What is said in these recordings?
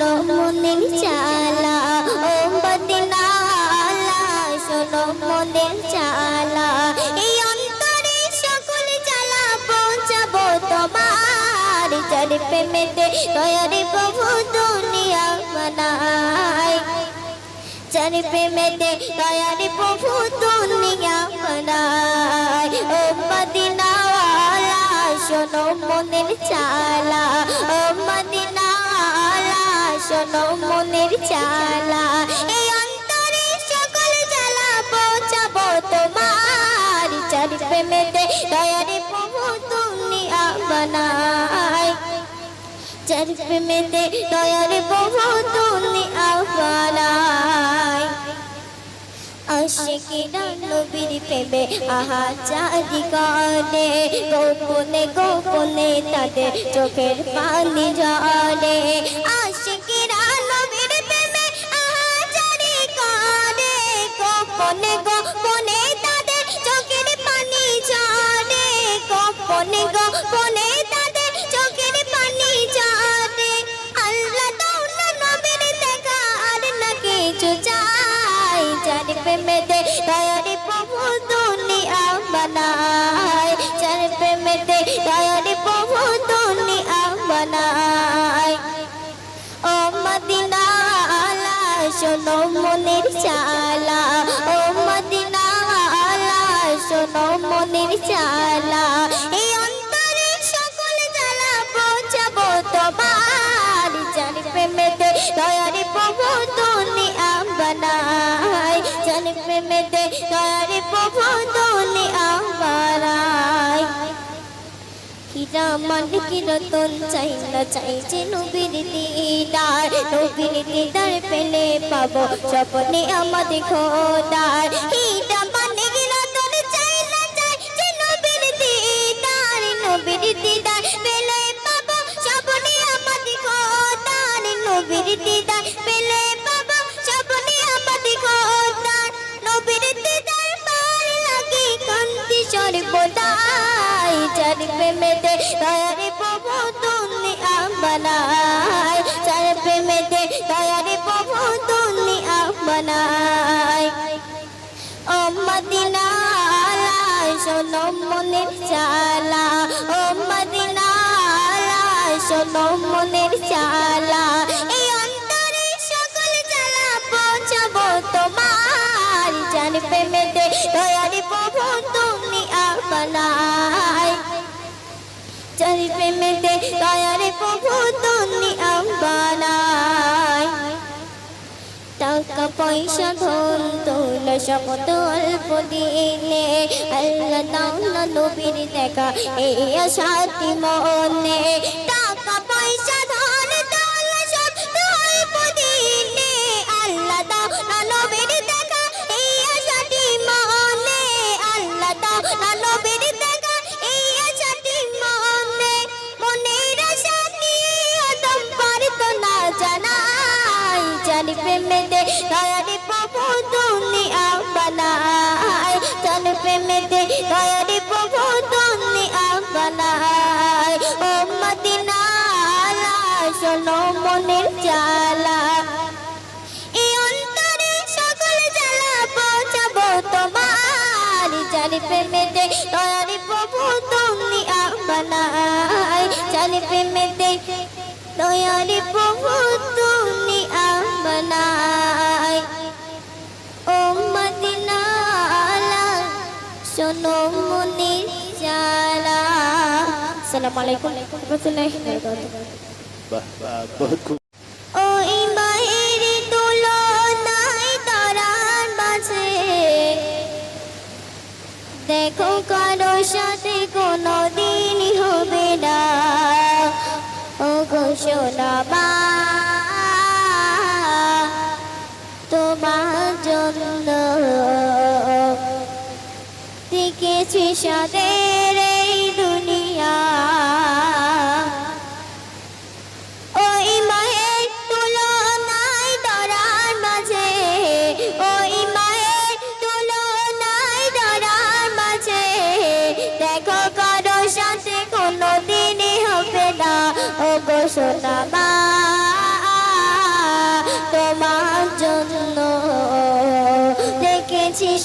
শোনো মনের চালা ও মদিনা আলা শোনো মনের চালা। এই অন্তরে সকল চালা পৌঁছাবো তোমার, যার প্রেমেতে দয়ারে প্রভু দুনিয়া বানায় যার প্রেমেতে দয়ারে প্রভু দুনিয়া চালা ও শোনো মনের চালা, এই অন্তরে সকল জ্বালা পৌঁছাবো তোমার। চার প্রেমেতে দয়ারে প্রভু দুনিয়া বানায় চার প্রেমেতে দয়ারে প্রভু নবীর প্রেমে আহা চারি গানে গোপনে গোপনে তাদের চোখের পানি জলে গোপনে গোপনে তাদের চোখের পানি ঝরে। গোপনে শোনো মনের চালা, ও মদিনা আলা, শোনো মনের চালা, এই অন্তরে সকল জ্বালা পৌঁছাবো তোমার। যার প্রেমেতে দয়ারে প্রভু দুনিয়া বানায় যার প্রেমেতে দয়ারে প্রভু দুনিয়া বানায় হীরা কি রতন চাই না চাই যে নবীর দিদার। নবীর দিদার পেলে পাবো স্বপ্নে আমাদের খোদার। প্রেমেতে দয়ারে প্রভু দুনিয়া বানায় যার প্রেমেতে দয়ারে প্রভু দুনিয়া বানায় ও মদিনা শোনো মনের চালা। ও মদিনা শোনো মনের চালা। এই অন্তরে সকল জ্বালা পৌঁছাবো তোমার। জান প্রেমেতে দয়ারে প্রভু প্রেমেতে দয়ারে প্রভু তুমি বানায় টাকা পয়সা ধন তোল শপথ অল্প দিনে। আল্লাহ তাআলা নবীর দেখা এই আশাতি মনে দয়ারি প্রভু দুনিয়া বানায়। জানি প্রেমেতে দয়ারি প্রভু দুনিয়া বানায়। ও মদিনা শোনো মনের চালা জানি প্রেমেতে দয়ারি প্রভু দুনিয়া বানায়। জানি প্রেমেতে দয়ারি প্রভু দুনিয়া বানায়। আসসালামু আলাইকুম রাহমাতুল্লাহি বাহ বাহ বহুত খুব ওই মায়ের তুলনায় তারার মাঝে দেখো কারও সাথে কোনো দিন হবে না ও ঘোষণা মা তোমার জন্য দেখেছি সাদের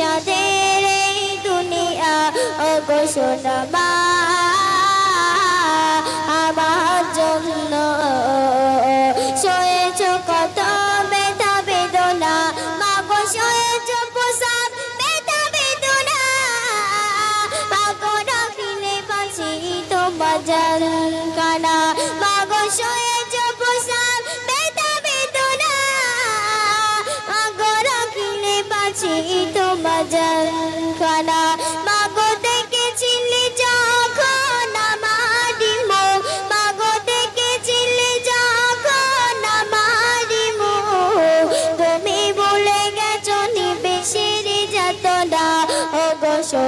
সাদের এই দুনিয়া ও আমার জন্য। সয়েছ কত ব্যথা বেদনা মা সয়েছ পোশাক বেদনা মা রাখিলে বাঁচি তোমার জান কানা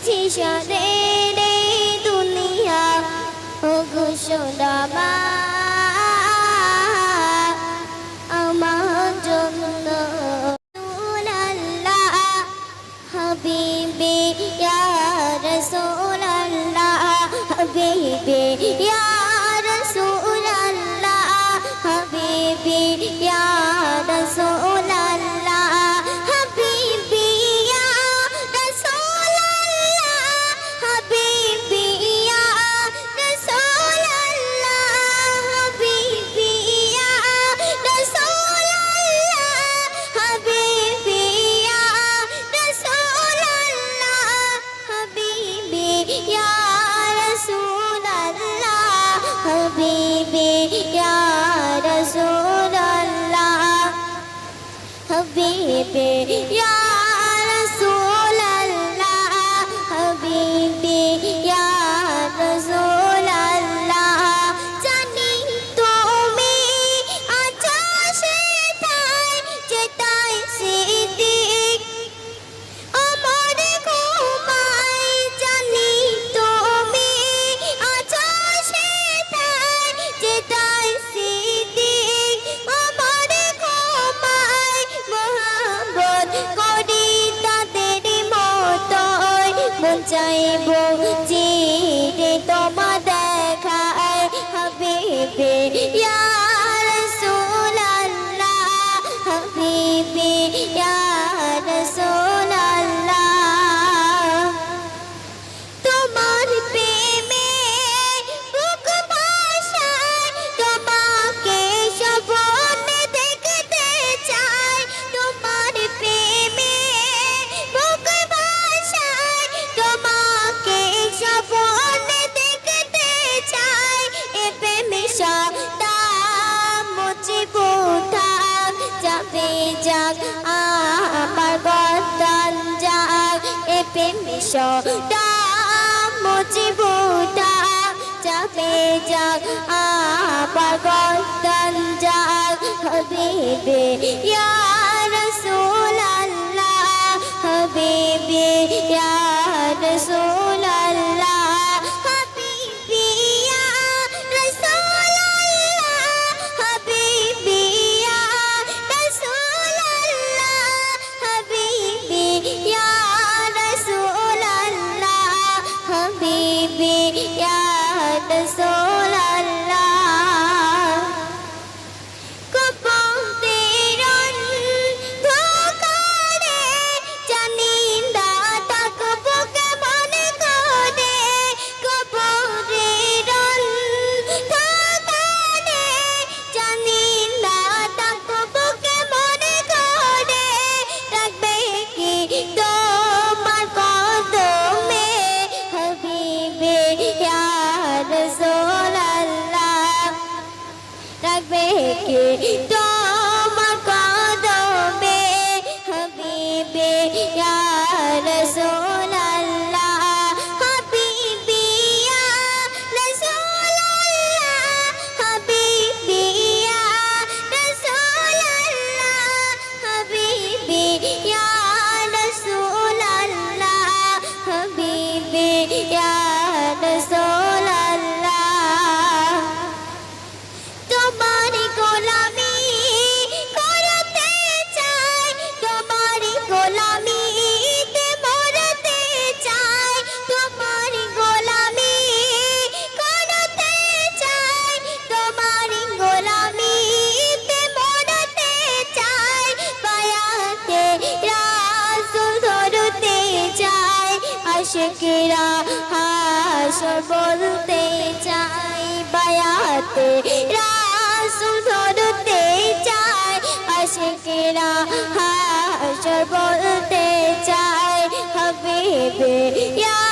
মিছি সদে দুনিয়া ও ঘুষ দামা या रसूल अल्लाह हबीबी या रसूल अल्लाह हबीबी या বিশ্বটা মুজিবুটা চাপে যাক আবার গর্দন যাক হবিবে ইয়া বলতে চাই বায়াতে রাসুল ধরতে চাই আশিকেরা হাসর বলতে চাই হবিবে ইয়া